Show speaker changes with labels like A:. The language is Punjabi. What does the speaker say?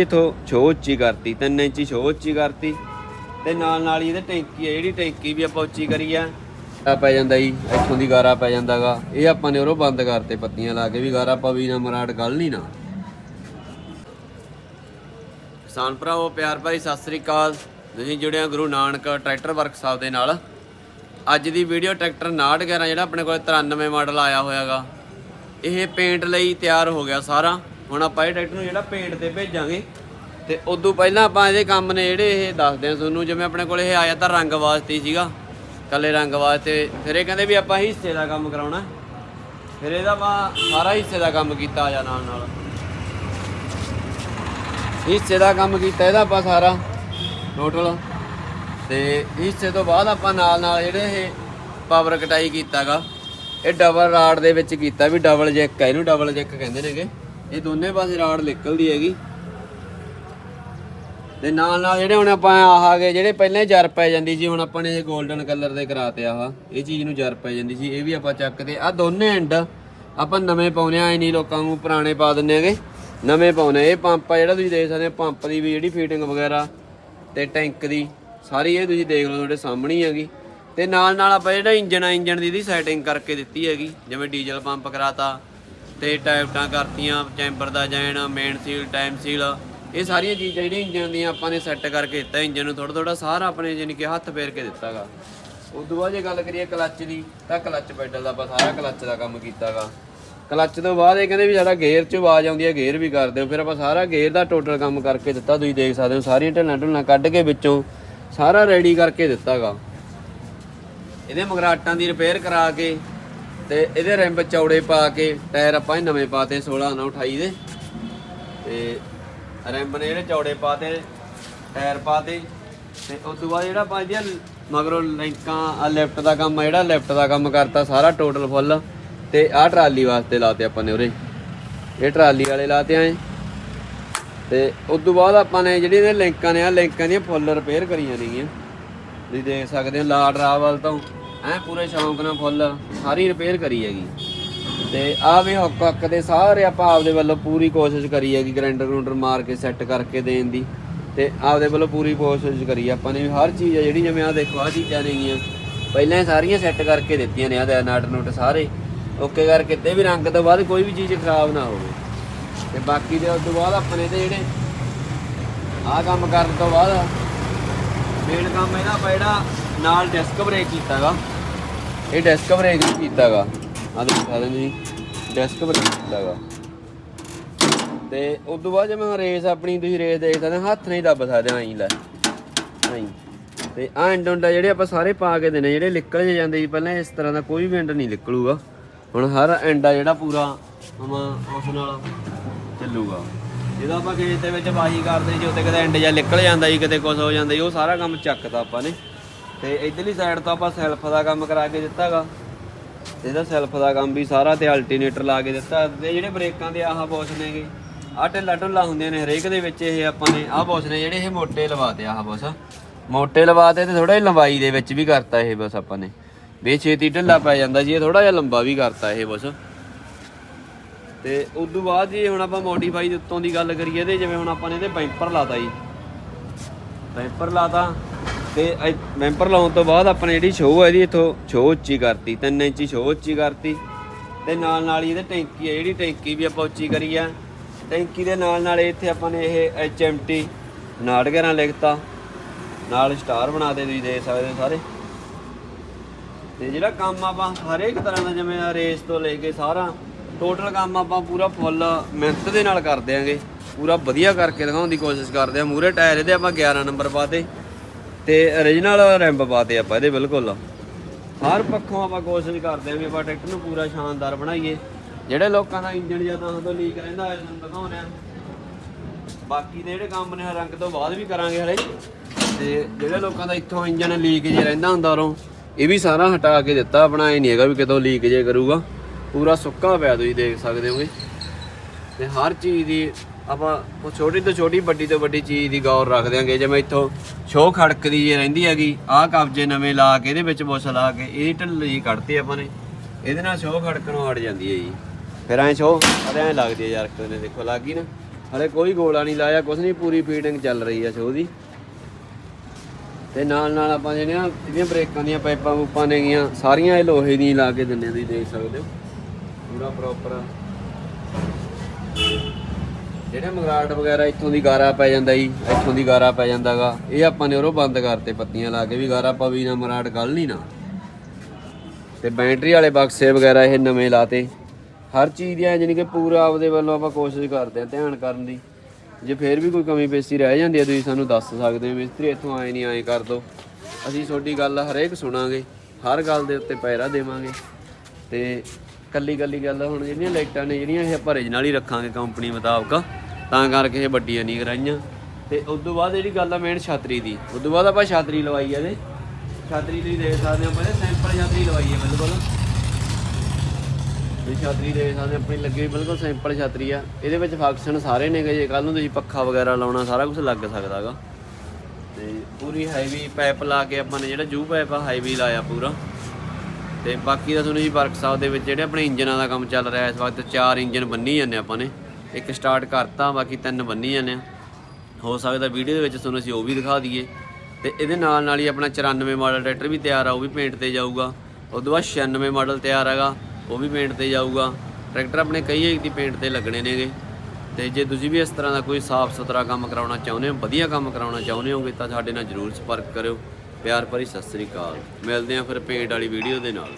A: ਇਥੋਂ ਛੋ ਉੱਚੀ ਕਰਤੀ 3 ਇੰਚੀ ਛੋ ਉੱਚੀ ਕਰਤੀ ਤੇ ਨਾਲ ਨਾਲ ਹੀ ਇਹਦੇ ਟੈਂਕੀ ਹੈ ਜਿਹੜੀ ਟੈਂਕੀ ਵੀ ਆਪਾਂ ਉੱਚੀ ਕਰੀ ਆ ਆ ਪੈ ਜਾਂਦਾ ਜੀ, ਇੱਥੋਂ ਦੀ ਗਾਰਾ ਪੈ ਜਾਂਦਾਗਾ। ਇਹ ਆਪਾਂ ਨੇ ਉਰੋਂ ਬੰਦ ਕਰਤੇ ਪੱਤੀਆਂ ਲਾ ਕੇ ਵੀ ਗਾਰਾ ਪਵੀ ਨਾ ਮਰਾੜ ਗੱਲ ਨਹੀਂ ਨਾ। ਕਿਸਾਨ ਭਰਾਵੋ, ਪਿਆਰ ਭਰੀ ਸਤਿ ਸ੍ਰੀ ਅਕਾਲ। ਤੁਸੀਂ ਜੁੜਿਆ ਗੁਰੂ ਨਾਨਕ ਟਰੈਕਟਰ ਵਰਕਸ਼ਾਪ ਦੇ ਨਾਲ। ਅੱਜ ਦੀ ਵੀਡੀਓ ਟਰੈਕਟਰ 911 ਜਿਹੜਾ ਆਪਣੇ ਕੋਲ 93 ਮਾਡਲ ਆਇਆ ਹੋਇਆਗਾ। ਇਹ ਪੇਂਟ ਲਈ ਤਿਆਰ ਹੋ ਗਿਆ ਸਾਰਾ। ਹੁਣ ਆਪਾਂ ਇਹ ਟਰੈਕਟਰ ਨੂੰ ਜਿਹੜਾ ਪੇਂਟ ਤੇ ਭੇਜਾਂਗੇ ਤੇ ਉਦੋਂ ਪਹਿਲਾਂ ਆਪਾਂ ਇਹਦੇ ਕੰਮ ਨੇ ਜਿਹੜੇ ਇਹ ਦੱਸਦੇ ਆ ਤੁਹਾਨੂੰ, ਜਿਵੇਂ ਆਪਣੇ ਕੋਲ ਇਹ ਆਇਆ ਤਾਂ ਰੰਗ ਵਾਸਤੇ ਸੀਗਾ ਕੱਲੇ ਰੰਗ ਵਾਸਤੇ। ਫਿਰ ਇਹ ਕਹਿੰਦੇ ਵੀ ਆਪਾਂ ਹਿੱਸੇ ਦਾ ਕੰਮ ਕਰਾਉਣਾ। ਫਿਰ ਇਹਦਾ ਆਪਾਂ ਸਾਰਾ ਹਿੱਸੇ ਦਾ ਕੰਮ ਕੀਤਾ ਆ ਨਾਲ ਨਾਲ। ਹਿੱਸੇ ਦਾ ਕੰਮ ਕੀਤਾ, ਇਹਦਾ ਆਪਾਂ ਸਾਰਾ ਟੋਟਲ ਤੇ ਹਿੱਸੇ ਤੋਂ ਬਾਅਦ ਆਪਾਂ ਨਾਲ ਨਾਲ ਜਿਹੜੇ ਇਹ ਪਾਵਰ ਕਟਾਈ ਕੀਤਾਗਾ, ਇਹ ਡਬਲ ਰਾਡ ਦੇ ਵਿੱਚ ਕੀਤਾ ਵੀ ਡਬਲ ਜੈਕ ਹੈ ਇਹਨੂੰ ਡਬਲ ਜੈਕ ਕਹਿੰਦੇ ਨੇਗੇ। ਇਹ ਦੋਨੇ ਪਾਸੇ ਰਾੜ ਨਿਕਲਦੀ ਹੈਗੀ। ਤੇ ਨਾਲ ਨਾਲ ਜਿਹੜੇ ਹੁਣ ਆਪਾਂ ਆਹ ਗਏ, ਜਿਹੜੇ ਪਹਿਲਾਂ ਹੀ ਜਰ ਪੈ ਜਾਂਦੀ ਸੀ, ਹੁਣ ਆਪਾਂ ਨੇ ਇਹ 골ਡਨ ਕਲਰ ਦੇ ਕਰਾਤੇ ਆਹ। ਇਹ ਚੀਜ਼ ਨੂੰ ਜਰ ਪੈ ਜਾਂਦੀ ਸੀ, ਇਹ ਵੀ ਆਪਾਂ ਚੱਕਦੇ। ਆ ਦੋਨੇ ਐਂਡ ਆਪਾਂ ਨਵੇਂ ਪਾਉਨੇ ਆ ਨਹੀਂ ਲੋਕਾਂ ਨੂੰ ਪੁਰਾਣੇ ਪਾ ਦਿੰਨੇ ਹੈਗੇ ਨਵੇਂ ਪਾਉਨੇ ਇਹ ਪੰਪ ਆ ਜਿਹੜਾ ਤੁਸੀਂ ਦੇਖ ਸਕਦੇ ਹੋ, ਪੰਪ ਦੀ ਵੀ ਜਿਹੜੀ ਫੀਟਿੰਗ ਵਗੈਰਾ ਤੇ ਟੈਂਕ ਦੀ, ਸਾਰੀ ਇਹ ਤੁਸੀਂ ਦੇਖ ਲਓ ਤੁਹਾਡੇ ਸਾਹਮਣੇ ਹੈਗੀ। ਤੇ ਨਾਲ ਨਾਲ ਆਪਾਂ ਜਿਹੜਾ ਇੰਜਨ ਆ ਇੰਜਨ ਦੀ ਇਹਦੀ ਸੈਟਿੰਗ ਕਰਕੇ ਦਿੱਤੀ ਹੈਗੀ। ਜਿਵੇਂ ਡੀਜ਼ਲ ਪੰਪ ਕਰਾਤਾ ਤੇ ਟਾਇਪਟਾਂ ਕਰਤੀਆਂ ਚੈਂਬਰ ਦਾ ਜੈਨ ਮੇਨ ਸੀਲ ਟਾਈਮ ਸੀਲ ਇਹ ਸਾਰੀਆਂ ਚੀਜ਼ਾਂ ਜਿਹੜੀਆਂ ਇੰਜਨ ਦੀਆਂ ਆਪਾਂ ਨੇ ਸੈੱਟ ਕਰਕੇ ਦਿੱਤਾ ਇੰਜਨ ਨੂੰ ਥੋੜਾ ਥੋੜਾ ਸਾਰਾ ਆਪਣੇ ਜਾਨੀ ਕਿ ਹੱਥ ਫੇਰ ਕੇ ਦਿੱਤਾਗਾ। ਉਸ ਤੋਂ ਬਾਅਦ ਜੇ ਗੱਲ ਕਰੀਏ ਕਲੱਚ ਦੀ, ਤਾਂ ਕਲੱਚ ਪੈਡਲ ਦਾ ਆਪਾਂ ਸਾਰਾ ਕਲੱਚ ਦਾ ਕੰਮ ਕੀਤਾਗਾ। ਕਲੱਚ ਤੋਂ ਬਾਅਦ ਇਹ ਕਹਿੰਦੇ ਵੀ ਸਾਡਾ ਗੇਅਰ 'ਚ ਆਵਾਜ਼ ਆਉਂਦੀ ਹੈ ਗੇਅਰ ਵੀ ਕਰ ਦਿਓ ਫਿਰ ਆਪਾਂ ਸਾਰਾ ਗੇਅਰ ਦਾ ਟੋਟਲ ਕੰਮ ਕਰਕੇ ਦਿੱਤਾ, ਤੁਸੀਂ ਦੇਖ ਸਕਦੇ ਹੋ, ਸਾਰੀਆਂ ਢਿੱਲਾਂ ਢੁੱਲਾਂ ਕੱਢ ਕੇ ਵਿੱਚੋਂ ਸਾਰਾ ਰੈਡੀ ਕਰਕੇ ਦਿੱਤਾਗਾ। ਇਹਦੇ ਮਗਰਾਟਾਂ ਦੀ ਰਿਪੇਅਰ ਕਰਾ ਕੇ ਤੇ ਇਹਦੇ ਰਿੰਬ ਚੌੜੇ ਪਾ ਕੇ ਟਾਇਰ ਆਪਾਂ ਨਵੇਂ ਪਾਤੇ 16 9 28 ਦੇ। ਤੇ ਰਿੰਬ ਨੇ ਜਿਹੜੇ ਚੌੜੇ ਪਾਤੇ, ਟਾਇਰ ਪਾਤੇ, ਤੇ ਉਸ ਤੋਂ ਬਾਅਦ ਜਿਹੜਾ ਆਪਾਂ ਇਹਦੀਆਂ ਮਗਰੋਂ ਲਿੰਕਾਂ ਆ ਲੈਫਟ ਦਾ ਕੰਮ ਆ, ਜਿਹੜਾ ਲੈਫਟ ਦਾ ਕੰਮ ਕਰਤਾ ਸਾਰਾ ਟੋਟਲ ਫੁੱਲ ਤੇ ਆਹ ਟਰਾਲੀ ਵਾਸਤੇ ਲਾਤੇ ਆਪਾਂ ਨੇ ਉਰੇ। ਇਹ ਟਰਾਲੀ ਵਾਲੇ ਲਾਤੇ ਆਏ। ਤੇ ਉਸ ਤੋਂ ਬਾਅਦ ਆਪਾਂ ਨੇ ਜਿਹੜੀ ਇਹਦੇ ਲਿੰਕਾਂ ਨੇ ਆ ਲਿੰਕਾਂ ਦੀਆਂ ਫੁੱਲ ਰਿਪੇਅਰ ਕਰੀਆਂ ਨੇਗੀਆਂ। ਤੁਸੀਂ ਦੇਖ ਸਕਦੇ ਹੋ ਲਾਡ ਰਾਵਲ ਤੋਂ। ਐ ਪੂਰੇ ਸ਼ੌਂਕ ਨਾਲ ਫੁੱਲ, ਸਾਰੀ ਰਿਪੇਅਰ ਕਰੀ ਹੈਗੀ। ਤੇ ਆ ਵੀ ਹੁੱਕ ਹੱਕ ਦੇ ਸਾਰੇ ਆਪਾਂ ਆਪਦੇ ਵੱਲੋਂ ਪੂਰੀ ਕੋਸ਼ਿਸ਼ ਕਰੀ ਹੈਗੀ ਗ੍ਰਾਈਂਡਰ ਗਰੂੰਡਰ ਮਾਰ ਕੇ ਸੈੱਟ ਕਰਕੇ ਦੇਣ ਦੀ। ਤੇ ਆਪਦੇ ਵੱਲੋਂ ਪੂਰੀ ਕੋਸ਼ਿਸ਼ ਕਰੀ ਆਪਾਂ ਨੇ ਵੀ ਹਰ ਚੀਜ਼ ਆ ਜਿਹੜੀ, ਜਿਵੇਂ ਆ ਦੇਖੋ ਆ ਚੀਜ਼ਾਂ ਨੇਗੀਆਂ ਪਹਿਲਾਂ ਹੀ ਸਾਰੀਆਂ ਸੈੱਟ ਕਰਕੇ ਦਿੱਤੀਆਂ ਨੇ ਆ ਦੇ ਨਟ ਨੁਟ ਸਾਰੇ। ਓਕੇ ਕਰਕੇ ਤੇ ਵੀ ਰੰਗ ਤੋਂ ਬਾਅਦ ਕੋਈ ਵੀ ਚੀਜ਼ ਖਰਾਬ ਨਾ ਹੋਵੇ। ਤੇ ਬਾਕੀ ਦੇ ਉਸ ਤੋਂ ਬਾਅਦ ਆਪਣੇ ਤੇ ਜਿਹੜੇ ਆਹ ਕੰਮ ਕਰਨ ਤੋਂ ਬਾਅਦ ਮੇਨ ਕੰਮ ਇਹਦਾ ਆਪਾਂ ਜਿਹੜਾ ਨਾਲ ਡਿਸਕ ਬ੍ਰੇਕ ਕੀਤਾਗਾ ਇਹ ਡਿਸਕ ਬ੍ਰੇਕ ਵੀ ਕੀਤਾਗਾ ਆਹ ਦੇਖ ਸਕਦੇ ਜੀ ਡਿਸਕ ਬ੍ਰੇਕ ਕੀਤਾਗਾ ਤੇ ਉਸ ਤੋਂ ਬਾਅਦ ਜਿਵੇਂ ਰੇਸ ਆਪਣੀ ਤੁਸੀਂ ਰੇਸ ਦੇਖ ਸਕਦੇ ਹੱਥ ਨਹੀਂ ਦੱਬ ਸਕਦੇ ਆਈ ਲੈ। ਆਈ ਤੇ ਆਹ ਐਂਡ ਉਂਡਾ ਜਿਹੜੇ ਆਪਾਂ ਸਾਰੇ ਪਾ ਕੇ ਦੇਣੇ ਜਿਹੜੇ ਨਿਕਲ ਜੇ ਜਾਂਦੇ ਸੀ ਪਹਿਲਾਂ ਇਸ ਤਰ੍ਹਾਂ ਦਾ ਕੋਈ ਵੀ ਐਂਡ ਨਹੀਂ ਨਿਕਲੂਗਾ। ਹੁਣ ਹਰ ਐਂਡ ਆ ਜਿਹੜਾ ਪੂਰਾ ਹਮਾ ਉਸ ਨਾਲ ਚੱਲੂਗਾ। ਜਦੋਂ ਆਪਾਂ ਖੇਤ ਦੇ ਵਿੱਚ ਵਾਹੀ ਕਰਦੇ, ਜੀ ਉੱਤੇ ਕਿਤੇ ਐਂਡ ਜਾਂ ਨਿਕਲ ਜਾਂਦਾ ਜੀ, ਕਿਤੇ ਕੁਝ ਹੋ ਜਾਂਦਾ ਜੀ, ਉਹ ਸਾਰਾ ਕੰਮ ਚੱਕਦਾ ਆਪਾਂ ਨੇ। ਤੇ ਇਧਰਲੀ ਸਾਈਡ ਤੋਂ ਆਪਾਂ ਸੈਲਫ ਦਾ ਕੰਮ ਕਰਾ ਕੇ ਦਿੱਤਾਗਾ। ਤੇ ਇਹਦਾ ਸੈਲਫ ਦਾ ਕੰਮ ਵੀ ਸਾਰਾ ਤੇ ਅਲਟਰਨੇਟਰ ਲਾ ਕੇ ਦਿੱਤਾ। ਤੇ ਜਿਹੜੇ ਬ੍ਰੇਕਾਂ ਦੇ ਆਹ ਬੋਸ ਨੇਗੇ, ਆਹ ਢਿੱਲਾ ਢੁੱਲਾ ਹੁੰਦੀਆਂ ਨੇ ਹਰੇਕ ਦੇ ਵਿੱਚ ਇਹ ਆਪਾਂ ਨੇ, ਆਹ ਬੋਸ ਨੇ ਜਿਹੜੇ ਇਹ ਮੋਟੇ ਲਵਾਤੇ ਆਹ ਬੋਸ ਮੋਟੇ ਲਵਾਤੇ ਤੇ ਥੋੜਾ ਜਿਹਾ ਲੰਬਾਈ ਦੇ ਵਿੱਚ ਵੀ ਕਰਤਾ ਇਹ ਬਸ ਆਪਾਂ ਨੇ। ਵੀ ਛੇਤੀ ਢਿੱਲਾ ਪੈ ਜਾਂਦਾ ਜੀ, ਇਹ ਥੋੜਾ ਜਿਹਾ ਲੰਬਾ ਵੀ ਕਰਤਾ ਇਹ ਬਸ ਤੇ ਉਸ ਤੋਂ ਬਾਅਦ ਜੀ ਹੁਣ ਆਪਾਂ ਮੋਡੀਫਾਈ ਦੇ ਉੱਤੋਂ ਦੀ ਗੱਲ ਕਰੀਏ ਤੇ ਜਿਵੇਂ ਹੁਣ ਆਪਾਂ ਨੇ ਇਹਦੇ ਬੈਂਪਰ ਲਾਤਾ ਜੀ। ਬੈਂਪਰ ਲਾਤਾ ਤੇ ਬੈਂਪਰ ਲਾਉਣ ਤੋਂ ਬਾਅਦ ਆਪਾਂ ਨੇ ਜਿਹੜੀ ਸ਼ੋਅ ਹੈ ਇਹਦੀ ਇਥੋਂ ਸ਼ੋਅ ਉੱਚੀ ਕਰਤੀ 3 ਇੰਚੀ ਸ਼ੋਅ ਉੱਚੀ ਕਰਤੀ। ਤੇ ਨਾਲ ਨਾਲ ਹੀ ਇਹਦੇ ਟੈਂਕੀ ਹੈ ਜਿਹੜੀ ਟੈਂਕੀ ਵੀ ਆਪਾਂ ਉੱਚੀ ਕਰੀ ਆ। ਟੈਂਕੀ ਦੇ ਨਾਲ ਨਾਲ ਇੱਥੇ ਆਪਾਂ ਨੇ ਇਹ HMT 911 ਲਿਖਤਾ। ਨਾਲ ਸਟਾਰ ਬਣਾ ਦੇ ਤੁਸੀਂ ਦੇਖ ਸਕਦੇ ਹੋ ਸਾਰੇ। ਤੇ ਜਿਹੜਾ ਕੰਮ ਆਪਾਂ ਹਰੇਕ ਤਰ੍ਹਾਂ ਦਾ ਜਿਵੇਂ ਰੇਸ ਤੋਂ ਲੈ ਕੇ ਸਾਰਾ ਟੋਟਲ ਕੰਮ ਆਪਾਂ ਪੂਰਾ ਫੁੱਲ ਮਿਹਨਤ ਦੇ ਨਾਲ ਕਰ ਦਿਆਂਗੇ। ਪੂਰਾ ਵਧੀਆ ਕਰਕੇ ਦਿਖਾਉਣ ਦੀ ਕੋਸ਼ਿਸ਼ ਕਰਦੇ ਆ। ਮੂਰੇ ਟਾਇਰ ਇਹਦੇ ਆਪਾਂ 11 ਨੰਬਰ ਪਾਤੇ ਤੇ origignal ਰੈਂਪ ਪਾਤੇ ਆਪਾਂ ਇਹਦੇ ਬਿਲਕੁਲ। ਹਰ ਪੱਖੋਂ ਆਪਾਂ ਕੋਸ਼ਿਸ਼ ਕਰਦੇ ਆ ਵੀ ਆਪਾਂ ਟਰੈਕਟਰ ਨੂੰ ਪੂਰਾ ਸ਼ਾਨਦਾਰ ਬਣਾਈਏ। ਜਿਹੜੇ ਲੋਕਾਂ ਦਾ ਇੰਜਨ ਜਾਂ ਤੋਂ ਲੀਕ ਰਹਿੰਦਾ ਹੈ ਤੁਹਾਨੂੰ ਦਿਖਾਉਂਦੇ ਆ ਬਾਕੀ ਦੇ ਜਿਹੜੇ ਕੰਮ ਨੇ ਰੰਗ ਤੋਂ ਬਾਅਦ ਵੀ ਕਰਾਂਗੇ ਹਲੇ। ਤੇ ਜਿਹੜੇ ਲੋਕਾਂ ਦਾ ਇੱਥੋਂ ਇੰਜਨ ਲੀਕ ਜੇ ਰਹਿੰਦਾ ਹੁੰਦਾ ਉਰੋਂ, ਇਹ ਵੀ ਸਾਰਾ ਹਟਾ ਕੇ ਦਿੱਤਾ ਆਪਣਾ, ਇਹ ਨਹੀਂ ਹੈਗਾ ਵੀ ਕਿਤੋਂ ਲੀਕ ਜੇ ਕਰੂਗਾ। ਪੂਰਾ ਸੁੱਕਾ ਪਿਆ, ਤੁਸੀਂ ਦੇਖ ਸਕਦੇ ਹੋਗੇ। ਤੇ ਹਰ ਚੀਜ਼ ਦੀ ਆਪਾਂ ਉਹ ਛੋਟੀ ਤੋਂ ਛੋਟੀ, ਵੱਡੀ ਤੋਂ ਵੱਡੀ ਚੀਜ਼ ਦੀ ਗੌਰ ਰੱਖ ਦਿਆਂਗੇ। ਜਿਵੇਂ ਇੱਥੋਂ ਸ਼ੋਅ ਖੜਕਦੀ ਜੇ ਰਹਿੰਦੀ ਹੈਗੀ, ਆਹ ਕਬਜੇ ਨਵੇਂ ਲਾ ਕੇ, ਇਹਦੇ ਵਿੱਚ ਬੁੱਸ ਲਾ ਕੇ, ਇਹ ਢਿੱਲੀ ਜੀ ਕੱਢਤੀ ਆਪਾਂ ਨੇ। ਇਹਦੇ ਨਾਲ ਸ਼ੋਅ ਖੜਕਣੋਂ ਹਟ ਜਾਂਦੀ ਹੈ ਜੀ। ਫਿਰ ਐਂ ਸ਼ੋਅ ਅਰੇ ਐਂ ਲੱਗਦੀ ਹੈ ਯਾਰ ਕਿਤੇ ਦੇਖੋ, ਲੱਗ ਗਈ ਨਾ। ਹਲੇ ਕੋਈ ਗੋਲਾ ਨਹੀਂ ਲਾਇਆ, ਕੁਛ ਨਹੀਂ, ਪੂਰੀ ਫੀਡਿੰਗ ਚੱਲ ਰਹੀ ਹੈ ਸ਼ੋਅ ਦੀ। ਤੇ ਨਾਲ ਨਾਲ ਆਪਾਂ ਜਿਹੜੀਆਂ ਇਹਦੀਆਂ ਬ੍ਰੇਕਾਂ ਦੀਆਂ ਪਾਈਪਾਂ ਪੂਪਾਂ ਨੇਗੀਆਂ ਸਾਰੀਆਂ ਇਹ ਲੋਹੇ ਦੀਆਂ ਲਾ ਕੇ ਦਿੰਨੇ ਤੁਸੀਂ ਦੇਖ ਸਕਦੇ ਹੋ। ਪੂਰਾ ਪ੍ਰੋਪਰ ਜਿਹੜੇ ਮਗਰਾਟ ਵਗੈਰਾ ਇੱਥੋਂ ਦੀ ਗਾਰਾ ਪੈ ਜਾਂਦਾ ਜੀ, ਇੱਥੋਂ ਦੀ ਗਾਰਾ ਪੈ ਜਾਂਦਾਗਾ, ਇਹ ਆਪਾਂ ਨੇ ਉਰੋਂ ਬੰਦ ਕਰਤੇ ਪੱਤੀਆਂ ਲਾ ਕੇ ਵੀ ਗਾਰਾ ਪਵੀ ਨਾ ਮਗਰਾਟ ਗੱਲ ਨਹੀਂ ਨਾ। ਤੇ ਬੈਟਰੀ ਵਾਲੇ ਬਕਸੇ ਵਗੈਰਾ ਇਹ ਨਵੇਂ ਲਾਤੇ। ਹਰ ਚੀਜ਼ ਦੀਆਂ ਐ ਜਾਨੀ ਕਿ ਪੂਰਾ ਆਪਦੇ ਵੱਲੋਂ ਆਪਾਂ ਕੋਸ਼ਿਸ਼ ਕਰਦੇ ਆ ਧਿਆਨ ਕਰਨ ਦੀ। ਜੇ ਫੇਰ ਵੀ ਕੋਈ ਕਮੀ ਪੇਸ਼ੀ ਰਹਿ ਜਾਂਦੀ ਹੈ, ਤੁਸੀਂ ਸਾਨੂੰ ਦੱਸ ਸਕਦੇ ਹੋ, ਮਿਸਤਰੀ ਇੱਥੋਂ ਆਏ ਨਹੀਂ ਆਏ ਕਰ ਦੋ। ਅਸੀਂ ਤੁਹਾਡੀ ਗੱਲ ਹਰੇਕ ਸੁਣਾਂਗੇ, ਹਰ ਗੱਲ ਦੇ ਉੱਤੇ ਪੈਰਾ ਦੇਵਾਂਗੇ। ਤੇ ਕੱਲੀ ਕੱਲੀ ਗੱਲ ਹੁਣ ਜਿਹੜੀਆਂ ਲਾਈਟਾਂ ਨੇ ਜਿਹੜੀਆਂ ਇਹ ਆਪਾਂ original ਹੀ ਰੱਖਾਂਗੇ ਕੰਪਨੀ ਮੁਤਾਬਕ, ਤਾਂ ਕਰਕੇ ਇਹ ਵੱਡੀਆਂ ਨਹੀਂ ਕਰਾਈਆਂ। ਤੇ ਉਸ ਤੋਂ ਬਾਅਦ ਜਿਹੜੀ ਗੱਲ ਆ ਮੇਨ ਛਾਤਰੀ ਦੀ ਉਸ ਤੋਂ ਬਾਅਦ ਆਪਾਂ ਛਾਤਰੀ ਲਵਾਈ ਆ ਇਹਦੇ। ਛਾਤਰੀ ਤੁਸੀਂ ਦੇਖ ਸਕਦੇ ਹੋ ਪਹਿਲੇ ਸੈਂਪਲ ਛਾਤਰੀ ਲਵਾਈ ਹੈ ਬਿਲਕੁਲ। ਇਹ ਛਾਤਰੀ ਦੇ ਸਕਦੇ ਆਪਣੀ ਲੱਗੀ ਹੋਈ ਬਿਲਕੁਲ ਸਿੰਪਲ ਛਾਤਰੀ ਆ। ਇਹਦੇ ਵਿੱਚ ਫੰਕਸ਼ਨ ਸਾਰੇ ਨੇਗੇ ਜੇ ਕੱਲ ਨੂੰ ਤੁਸੀਂ ਪੱਖਾ ਵਗੈਰਾ ਲਾਉਣਾ, ਸਾਰਾ ਕੁਝ ਲੱਗ ਸਕਦਾਗਾ। ਤੇ ਪੂਰੀ ਹੈਵੀ ਪਾਈਪ ਲਾ ਕੇ ਆਪਾਂ ਨੇ ਜਿਹੜਾ ਜੂ ਪਾਈਪ ਆ ਹਾਈਵੀ ਲਾਇਆ ਪੂਰਾ। ਤੇ ਬਾਕੀ ਦਾ ਤੁਹਾਨੂੰ ਜੀ ਵਰਕਸ਼ਾਪ ਦੇ ਵਿੱਚ ਜਿਹੜੇ ਆਪਣੇ ਇੰਜਨਾਂ ਦਾ ਕੰਮ ਚੱਲ ਰਿਹਾ, ਇਸ ਵਕਤ ਚਾਰ ਇੰਜਨ ਬੰਨੀ ਜਾਂਦੇ ਆਪਾਂ ਨੇ। ਇੱਕ ਸਟਾਰਟ ਕਰਤਾ, ਬਾਕੀ ਤਿੰਨ ਬੰਨੀ ਜਾਂਦੇ ਆ। ਹੋ ਸਕਦਾ ਵੀਡੀਓ ਦੇ ਵਿੱਚ ਤੁਹਾਨੂੰ ਅਸੀਂ ਉਹ ਵੀ ਦਿਖਾ ਦਈਏ। ਤੇ ਇਹਦੇ ਨਾਲ ਨਾਲ ਹੀ ਆਪਣਾ 94 ਮਾਡਲ ਟਰੈਕਟਰ ਵੀ ਤਿਆਰ ਆ, ਉਹ ਵੀ ਪੇਂਟ ਤੇ ਜਾਊਗਾ। ਉਸ ਤੋਂ ਬਾਅਦ 96 ਮਾਡਲ ਤਿਆਰ ਹੈਗਾ, ਉਹ ਵੀ ਪੇਂਟ ਤੇ ਜਾਊਗਾ। ਟਰੈਕਟਰ ਆਪਣੇ ਕਈ ਇੱਕ ਦੀ ਪੇਂਟ ਤੇ ਲੱਗਣੇ ਨੇਗੇ। ਤੇ ਜੇ ਤੁਸੀਂ ਵੀ ਇਸ ਤਰ੍ਹਾਂ ਦਾ ਕੋਈ ਸਾਫ਼ ਸੁਥਰਾ ਕੰਮ ਕਰਾਉਣਾ ਚਾਹੁੰਦੇ ਹੋ, ਵਧੀਆ ਕੰਮ ਕਰਾਉਣਾ ਚਾਹੁੰਦੇ ਹੋਗੇ, ਤਾਂ ਸਾਡੇ ਨਾਲ ਜਰੂਰ ਸੰਪਰਕ ਕਰਿਓ। ਪਿਆਰ ਭਰੀ ਸਤਿ ਸ੍ਰੀ ਅਕਾਲ। ਮਿਲਦੇ ਹਾਂ ਫਿਰ ਪੇਂਟ ਵਾਲੀ ਵੀਡੀਓ ਦੇ ਨਾਲ।